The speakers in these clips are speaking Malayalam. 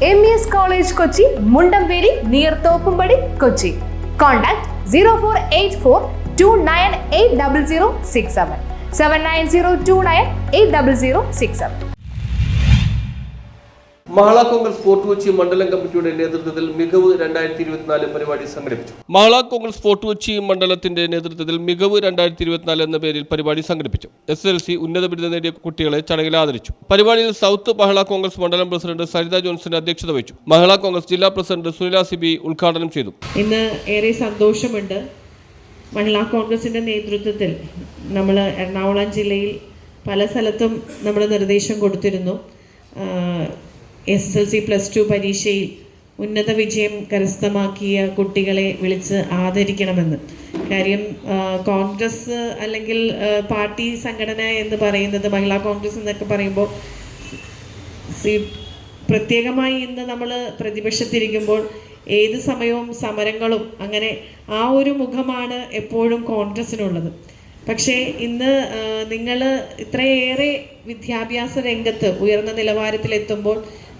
MES College Kochi, Mundamberi, near Thopumbadi, Kochi. Contact 0484 29800067 79029800067. Mahila Congress Fort Kochi മണ്ഡലം കമ്മിറ്റിയുടെ നേതൃത്വത്തിൽ മികവ് രണ്ടായിരത്തി ഇരുപത്തിനാല് പരിപാടി സംഘടിപ്പിച്ചു മഹള കോൺഗ്രസ് ഫോർട്ട് കൊച്ചി മണ്ഡലത്തിന്റെ നേതൃത്വത്തിൽ മികവ് രണ്ടായിരത്തി ഇരുപത്തിനാല് എന്ന പേരിൽ പരിപാടി സംഘടിപ്പിച്ചു എസ് എൽ സി ഉന്നത ബിരുദം നേടിയ കുട്ടികളെ ചടങ്ങിൽ ആദരിച്ചു പരിപാടിയിൽ സൗത്ത് മഹള കോൺഗ്രസ് മണ്ഡലം പ്രസിഡന്റ് സരിത ജോൺസിന് അധ്യക്ഷത വഹിച്ചു മഹള കോൺഗ്രസ് ജില്ലാ പ്രസിഡന്റ് സുനില സിബി ഉദ്ഘാടനം ചെയ്തു ഇന്ന് ഏറെ സന്തോഷമുണ്ട് മഹിളാ കോൺഗ്രസിന്റെ നേതൃത്വത്തിൽ നമ്മൾ എറണാകുളം ജില്ലയിൽ പല സ്ഥലത്തും നമ്മൾ നിർദ്ദേശം കൊടുത്തിരുന്നു S L C plus two പരീക്ഷയിൽ ഉന്നത വിജയം കരസ്ഥമാക്കിയ കുട്ടികളെ വിളിച്ച് ആദരിക്കണമെന്ന് കാര്യം കോൺഗ്രസ് അല്ലെങ്കിൽ പാർട്ടി സംഘടന എന്ന് പറയുന്നത് മഹിളാ കോൺഗ്രസ് എന്നൊക്കെ പറയുമ്പോൾ പ്രത്യേകമായി ഇന്ന് നമ്മൾ പ്രതിപക്ഷത്തിരിക്കുമ്പോൾ ഏത് സമയവും സമരങ്ങളും അങ്ങനെ ആ ഒരു മുഖമാണ് എപ്പോഴും കോൺഗ്രസ്സിനുള്ളത് പക്ഷേ ഇന്ന് നിങ്ങൾ ഇത്രയേറെ വിദ്യാഭ്യാസ രംഗത്ത് ഉയർന്ന നിലവാരത്തിലെത്തുമ്പോൾ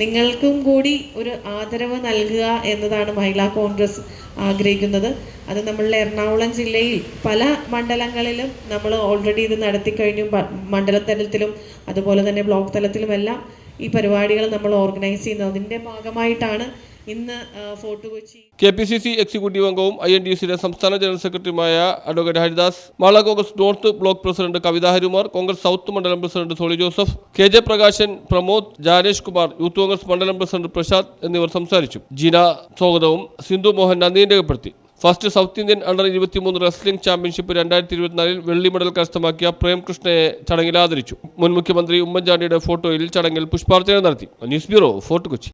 നിങ്ങൾക്കും കൂടി ഒരു ആദരവ് നൽകുക എന്നതാണ് മഹിളാ കോൺഗ്രസ് ആഗ്രഹിക്കുന്നത് അത് നമ്മളുടെ എറണാകുളം ജില്ലയിൽ പല മണ്ഡലങ്ങളിലും നമ്മൾ ഓൾറെഡി ഇത് നടത്തിക്കഴിഞ്ഞു മണ്ഡല തലത്തിലും അതുപോലെ തന്നെ ബ്ലോക്ക് തലത്തിലുമെല്ലാം ഈ പരിപാടികൾ നമ്മൾ ഓർഗനൈസ് ചെയ്യുന്നത് അതിൻ്റെ ഭാഗമായിട്ടാണ് ഇന്ന് Fort Kochi K P C C executive അംഗവും ഐ എൻ ഡി സിയുടെ സംസ്ഥാന ജനറൽ സെക്രട്ടറിയുമായ advocate Haridas Mala Congress north block president Kavitha ഹരിമാർ Congress south മണ്ഡലം president Soli Joseph K J Prakashan Pramod Janesh Kumar youth Congress മണ്ഡലം പ്രസിഡന്റ് പ്രശാന്ത് എന്നിവർ സംസാരിച്ചു ജീന സ്വാഗതവും സിന്ധു മോഹൻ നന്ദിയും രേഖപ്പെടുത്തി ഫസ്റ്റ് സൗത്ത് ഇന്ത്യൻ അണ്ടർ ഇരുപത്തിമൂന്ന് റെസ്ലിംഗ് ചാമ്പ്യൻഷിപ്പ് രണ്ടായിരത്തി ഇരുപത്തിനാലിൽ വെള്ളി മെഡൽ കരസ്ഥമാക്കിയ പ്രേംകൃഷ്ണയെ ചടങ്ങിൽ ആദരിച്ചു മുൻ മുഖ്യമന്ത്രി ഉമ്മൻചാണ്ടിയുടെ ഫോട്ടോയിൽ ചടങ്ങിൽ പുഷ്പാർച്ചന നടത്തി ന്യൂസ് ബ്യൂറോ ഫോർട്ട് കൊച്ചി